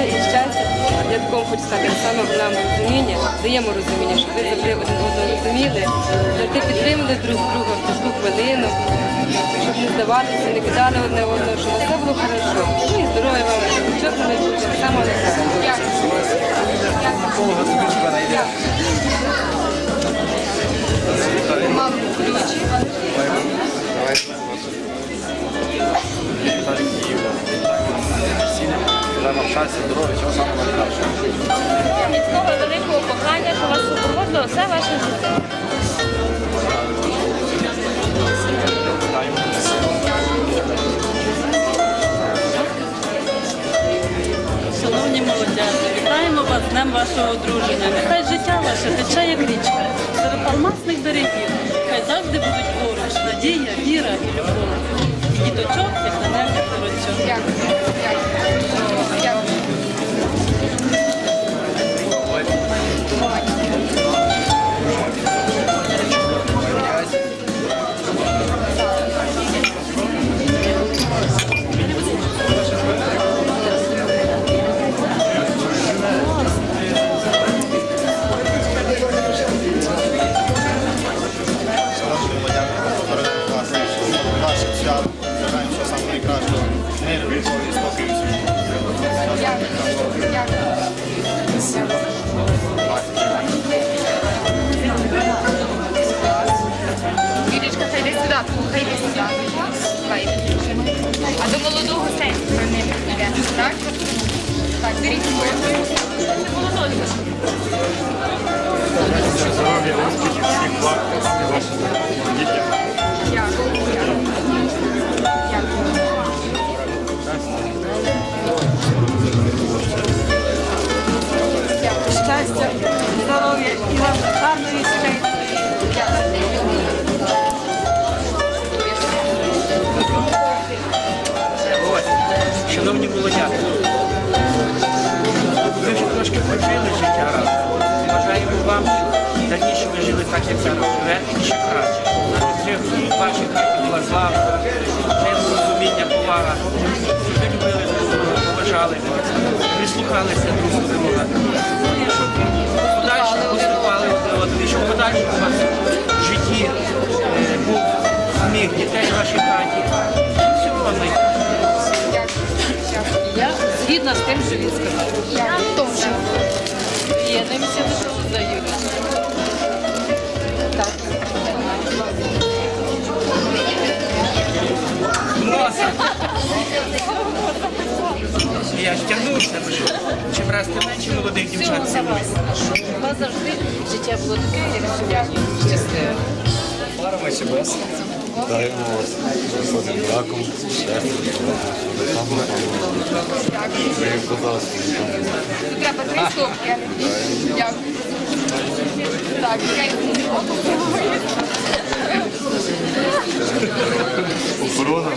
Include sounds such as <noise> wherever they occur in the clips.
здоров'я і щастя. Я такому хочу сказати, так само нам розуміння, даємо розуміння, щоб ви завжди один одного розуміли, завжди підтримали друг друга в тяжку хвилину, щоб не здавалися, не кидали одне одного, щоб все було хорошо. Ну і здоров'я вам, щоб не буде, так само не Мам, ключі. Щастя, здоров'я, всього самого найкращого. Міцного великого кохання, що вас супроводжувало все ваше життя. Шановні молодята, вітаємо вас днем вашого одруження. Нехай життя ваше тече як річка, серед алмасних берегів. Так, беріть Здоров'я, успіхів, всіх благ, ваших дітей. Дякую. Дякую. Щастя, здоров'я і вам гарної сімейної. Шановні вже трошки прожили життя разом. Бажаємо вам, щоб дальніше ви жили так, як зараз живете, і ще краще. Вже в ваших хатах була слава, взаєморозуміння, повага, щоб ви любили друг друга, поважали, прислухалися друг до друга. Щоб подальше поступали одного, і щоб подальше у вас в житті е, був сміх дітей в вашій хаті. Всього вам найкращого. Я згідна з тим, що він сказав. Чим раз ти менше молодих дівчат цілує. У вас завжди життя було таке, як сьогодні. Щасливе. Парами себе. Даємо вас високим браком, щастя, будь ласка, треба три стопки. Дякую. Так, охорона.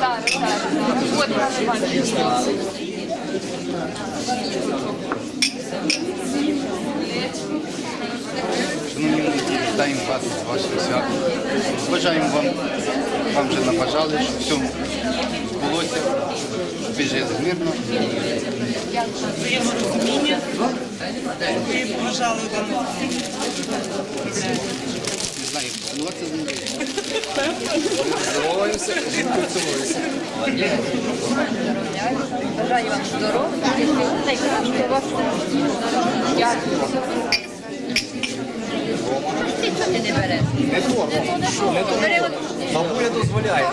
Так, так. Вот, Шановні молоді, вітаємо вас з вашим святом. Бажаємо вам, вам вже набажали, щоб все збулося, щоб ви жили мирно. Взаєморозуміння. І побажали вам Не знаю, цілуватися з ним. Бажаю вам здоров'я і всього найкращого вашого. Дякую. Ти ти не береш? Бери от Бабуля дозволяє.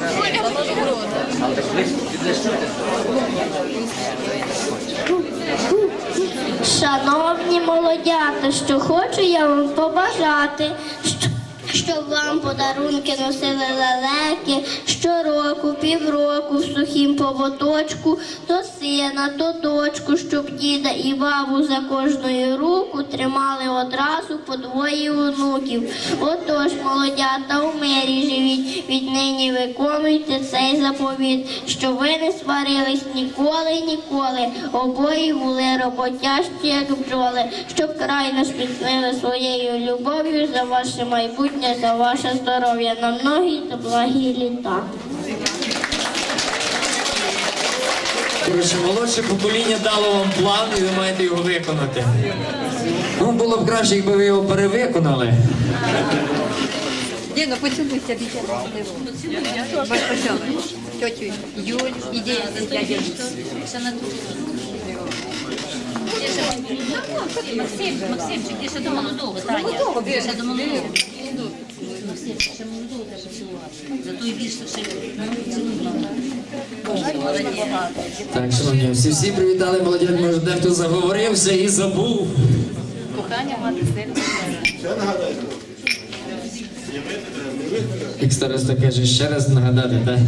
Шановні молодята, що хочу я вам побажати, що- щоб вам подарунки носили лелеки щороку, півроку в сухім поводочку, до сина, до дочку, щоб діда і бабу за кожною руку тримали одразу по двоє онуків. Отож, молодята, у мирі живіть, віднині виконуйте цей заповіт, щоб ви не сварились ніколи, ніколи. Обоє були роботящі, як бджоли, щоб край наш підсмили своєю любов'ю за ваше майбутнє щастя, за ваше здоров'я на многі та благі літа. Коротше, молодше покоління дало вам план і ви маєте його виконати. Ну, було б краще, якби ви його перевиконали. Діно, поцілуйся, Вітя. Ваш поцілуй. Тетю Юль, іди, дядя Максим, Максимчик, ти ще до молодого, Таня. Ти ще до молодого. Максим, ще молодого треба цілувати. Зато і більше ще цілуємо. Молодець. Так, шановні, всі всі привітали молодят, може дехто заговорився і забув. Кохання мати сильно. Як староста каже, ще раз нагадати, так?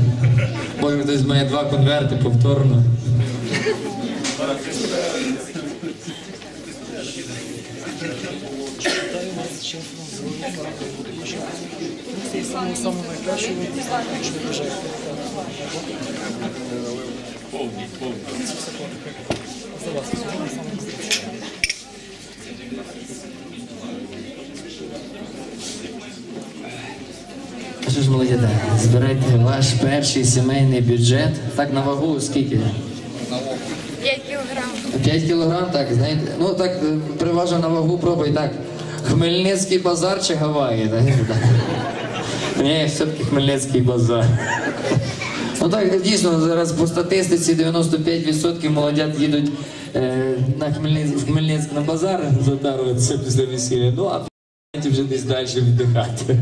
Може хтось має два конверти повторно. Що ж, молодята, збирайте ваш перший сімейний бюджет. Так на вагу скільки? 5 кілограм. 5 кілограм, так, знаєте. Ну так, е, приважу на вагу, пробуй так. Хмельницький базар чи Гаваї? <laughs> Ні, все-таки Хмельницький базар. Ну так, дійсно, зараз по статистиці 95% молодят їдуть е, на Хмельницьк, на базар затаруватися після весілля. Ну, а вже десь далі віддихати.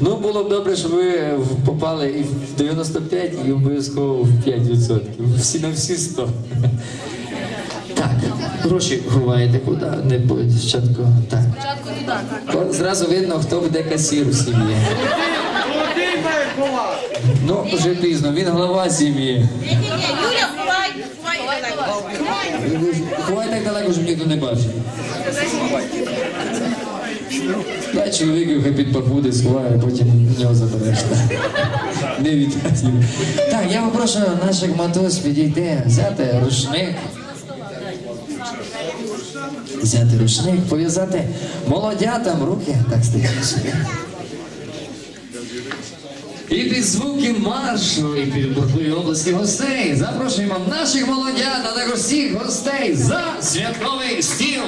Ну, було б добре, щоб ви попали і в 95, і обов'язково в 5%. Всі на всі 100. Так, гроші ховаєте куди? Не будь спочатку. Так. Спочатку Зразу видно, хто буде касір у сім'ї. Ну, вже пізно, він глава сім'ї. Юля, ховай, ховай. Ховай так далеко, щоб ніхто не бачив. Дай чоловіку хай під пахуди сховає, потім нього забереш. Не віддасть. Так, я попрошу наших матусь підійти, взяти рушник. Взяти рушник, пов'язати молодятам руки. Так, собі. І під звуки маршу, і під бурхливі області гостей запрошуємо наших молодят, а також всіх гостей за святковий стіл.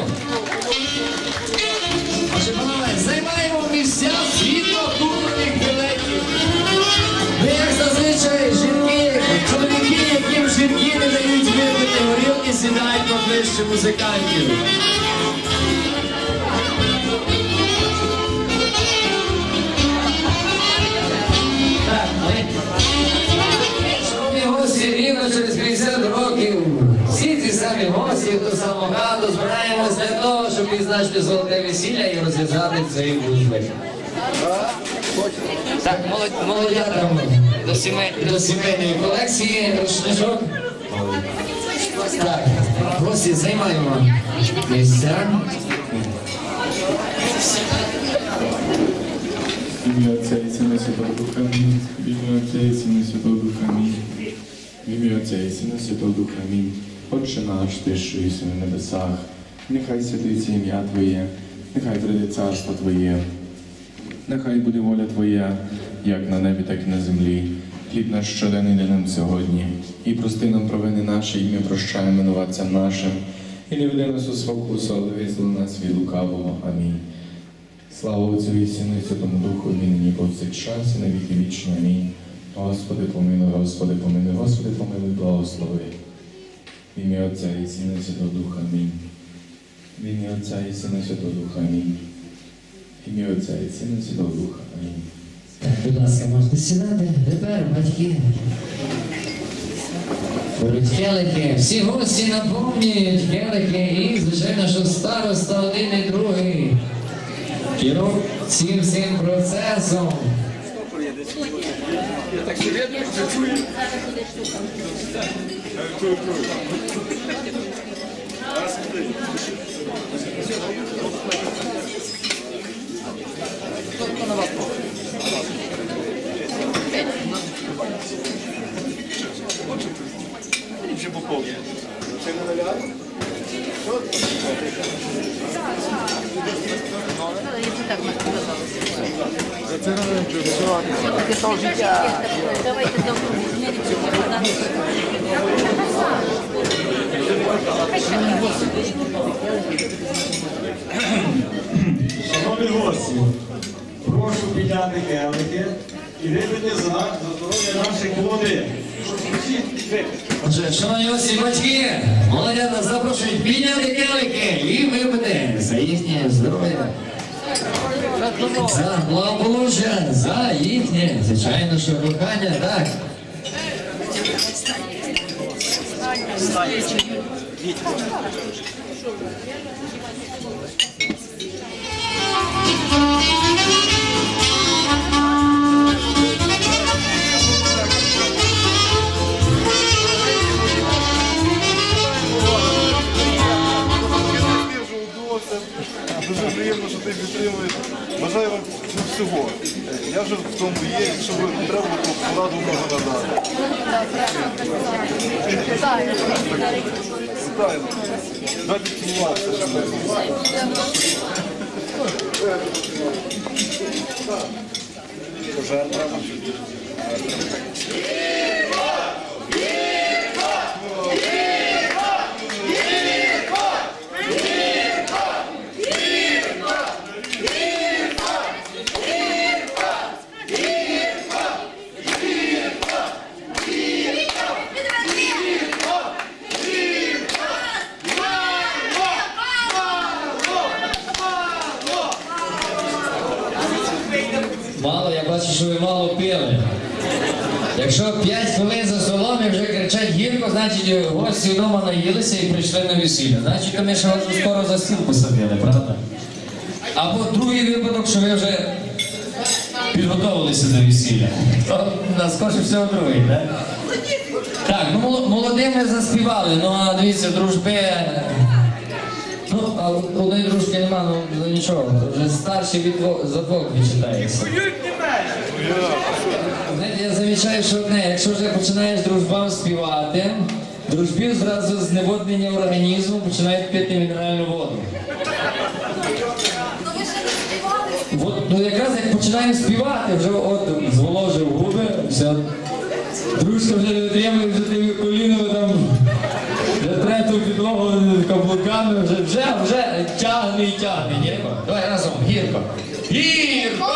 Отже, панове, займаємо місця світлокурних білетів. Ми, як зазвичай, жінки, чоловіки, яким жінки не дають випити горілки, сідають поближче музикантів. Відзначити золоте весілля і розв'язати цей дружби. Так, молодь, молодятам до, сімей, до сімейної колекції рушничок. Так, гості, займаємо місця. Ім'я Отця і Сина Святого Духа ім'я Отця і Сина Святого Духа ім'я Отця і Сина Святого Духа Амінь. Отче наш, ти що єси на небесах, нехай святиться ім'я Твоє, нехай прийде царство Твоє, нехай буде воля Твоя, як на небі, так і на землі. Хліб наш щоденний дай нам сьогодні, і прости нам провини наші, і ми прощаємо винуватцям нашим, і не веди нас у спокусу, але визволи нас від лукавого. Амінь. Слава Отцю і Сину і Святому Духу, нині повсякчас, і на віки вічні. Амінь. Господи, помилуй, Господи, помилуй, Господи, помилуй, благослови. В ім'я Отця і Сина і Святого Духа. Амінь. В ім'я Отця і Сина Святого Духа. Амінь. В ім'я Отця і Сина Святого Духа. Амінь. Так, будь ласка, можете сідати. Тепер батьки. Беруть келихи. Всі гості наповнюють келихи і, звичайно, що староста один і другий. Керують цим всім процесом. Я się popowie. Czego nagrałem? Zaczynamy, że wysyłamy. Jakie to życia? Dawaj te dokumenty, nie wiem, czy to Шановні гості, прошу підняти келики і випити за за здоров'я наших молодих. Шановні гості, батьки, молодята запрошують підняти келики і випити за їхнє здоров'я. За благополуччя, за їхнє, звичайно, що кохання, так. Дуже вдалося. Дуже приємно, що ти підтримуєш. Бажаю вам Всього. Я вже в тому є, якщо ви треба, то пораду можу надати. Вітаю. Дайте цілуватися. Пожар треба. Мало, я бачу, що ви мало пили. Якщо 5 хвилин за столом і вже кричать гірко, значить гості вдома наїлися і прийшли на весілля. Значить, ми ще вас скоро за стіл посадили, правда? Або другий випадок, що ви вже підготовилися до весілля. То наскорше всього другий, так? Так, ну мол- молодим ми заспівали, ну а дивіться, дружби. Ну, а неї дружки нема, ну ну, нічого, вже старші від дво- за двох відчитається. Я замічаю, що одне, якщо вже починаєш дружбам співати, дружбів зразу зневоднення організму починають пити мінеральну воду. От, ну якраз як починаємо співати, вже от зволожив губи, все. Дружка вже не тримає, вже тими колінами там, вже трету підлогу каблуками, вже, вже, вже тягне і тягне, гірко. Давай разом. Гірко! Гірко,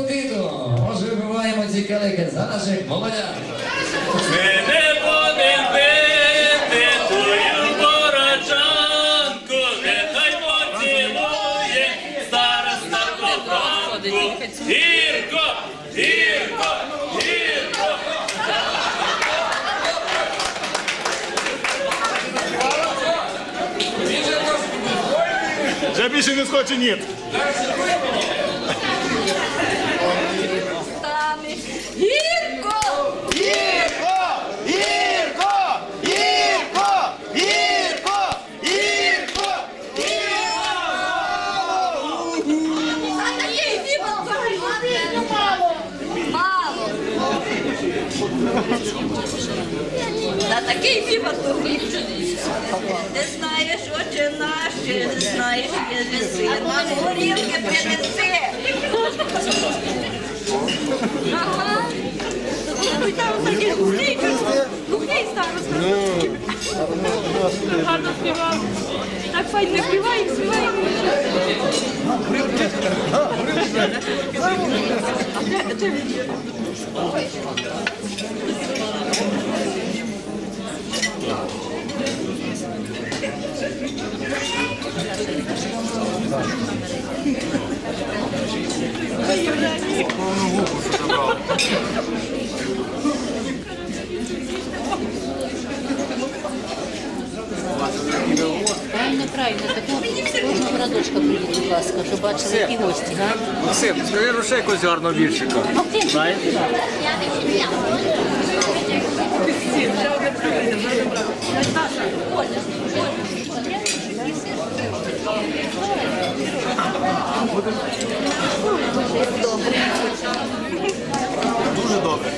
апетиту. Може, вибиваємо ці калики за наших молодят. Не будем пити твою борочанку, нехай поцілує староста коханку. Гірко, гірко, гірко. Вже більше не схоче ні. Та такий хібатує. Не знаєш, отче наші, не знаєш, принеси. Нам горілки принеси. Ага. Ну, там такі гухній, гухній староста. Гарно співав. Так файно співає, співає. Привчить. Привчить. なるほど。Які гості? Максим, скажи ну, ще якогось гарного віршика. Максим, Знаєш? Дуже добре.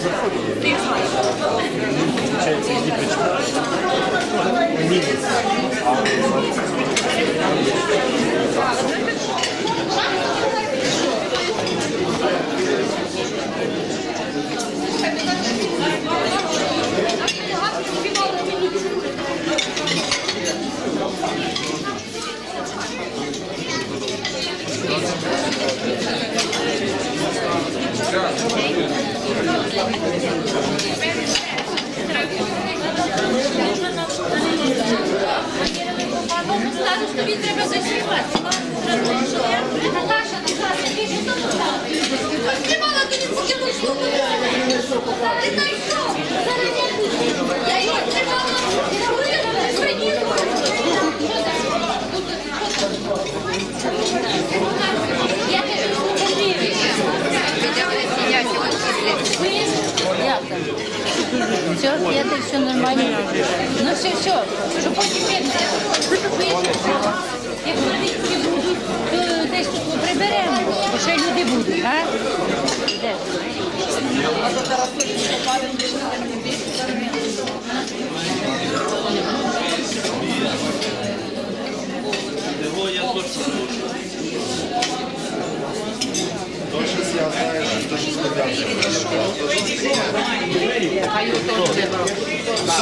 Получается гибричка. Минус. Thank you. Тобі треба. Наташа, Наташа, ти ж там? Все, я так все нормально. Ну все, все, що потім видно. Якщо дітки приберемо, бо люди будуть, а? Де?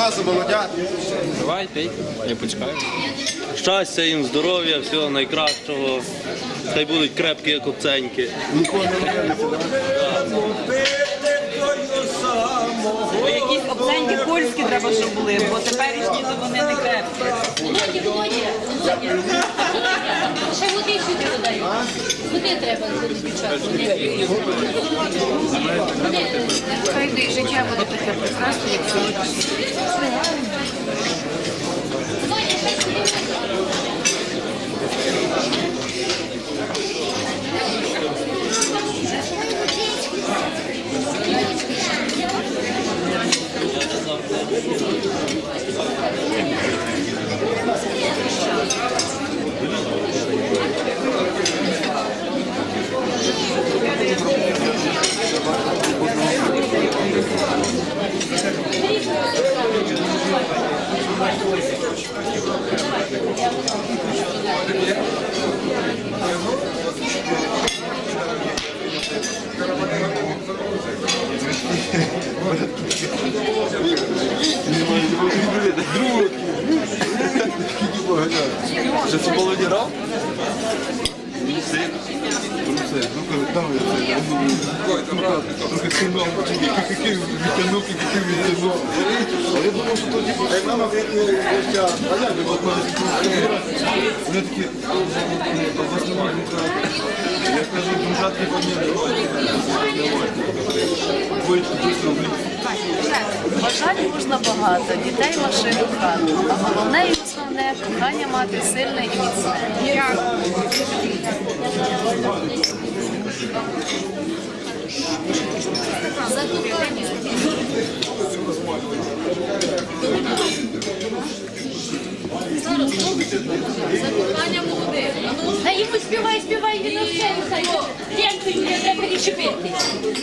Все, замолодят. Давай, пей, я почекаю. Щастя їм, здоров'я, всього найкращого. Хай будуть крепкі, як оценьки. Бо якісь обценьки польські треба, щоб були, бо теперішні то вони не крепкі. Ще води сюди додають. Води треба дівчатку. Хай ти життя буде таке прекрасне, як сьогодні. Вже це відтягнув. Я думав, що то як мама гостя, а як ви от Вони такі, у Я кажу, дружат не Бажань можна багато, дітей машину в хату. А головне і основне кохання мати сильне і міцне. Та йому співай, співай, він ленту йому треба перечепити.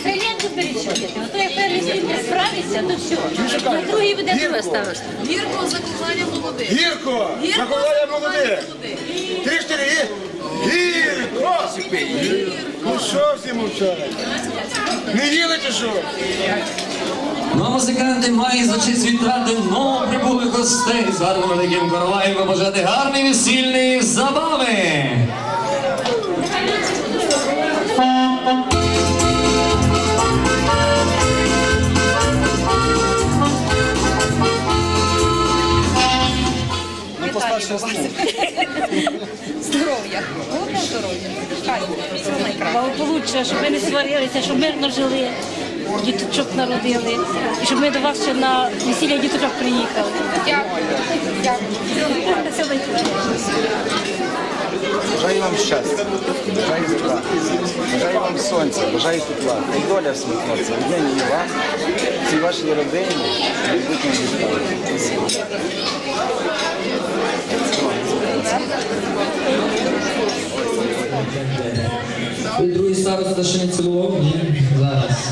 Ленту перечепити. А то як перший не справиться, то все. На другий буде друга староста. Гірко за кохання молодих. Гірко! Наколоня молоде! Три штири! Гірко! Ну що всі мовчать? Не їли чи що? Ну, музиканти мають за честь вітати новоприбулих гостей з гарним великим короваєм побажати гарної весільної забави. Все щоб ви не сварилися, щоб мирно жили. діточок народили, і щоб ми до вас ще на весілля діточок приїхали. Дякую. Бажаю вам щастя, бажаю добра, бажаю вам сонця, бажаю тепла. Хай доля всміхнеться. Однині і вам, цій вашій родині, майбутньому дітей. Староста ще не цілував? Ні. Зараз.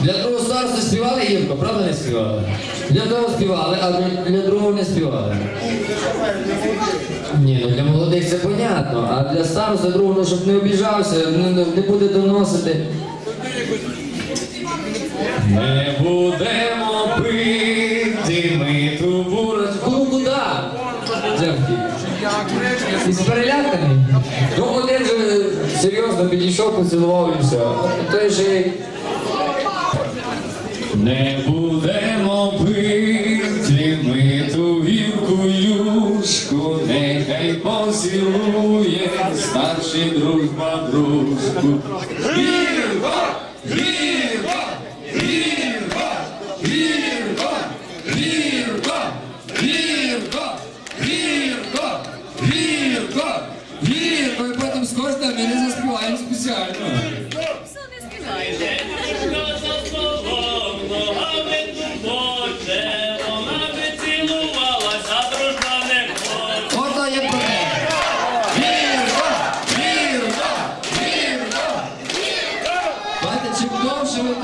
Для другого староста співали гірко, правда не співали? Для того співали, а для- другого не співали. Ні, ну для молодих це понятно, а для староста другого, ну, щоб не обіжався, не, буде доносити. Не будемо пити ми ту бурочку. Ну куди? Дземки. Із переляканий. Ну один же серйозно підійшов, поцілував і все. Той же. Не будемо пити ми ту вілку юшку, нехай поцілує старший дружба дружку.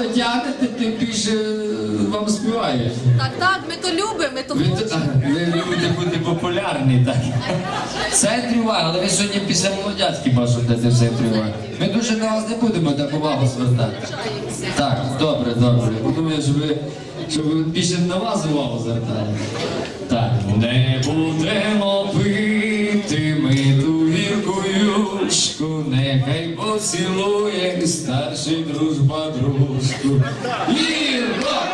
Довше тягнете, тим більше вам співає. Так, так, ми то любимо, ми то Ви, то- ви любите бути популярні, так. Центрі уваги, але ви сьогодні після молодятки можете в центрі уваги. Ми дуже на вас не будемо так увагу звертати. Так, добре, добре. Я Думаю, що ви, що ви більше на вас увагу звертали. Так, не будемо пити ми vem você, Loi, é que é está sempre os padrões. E rock!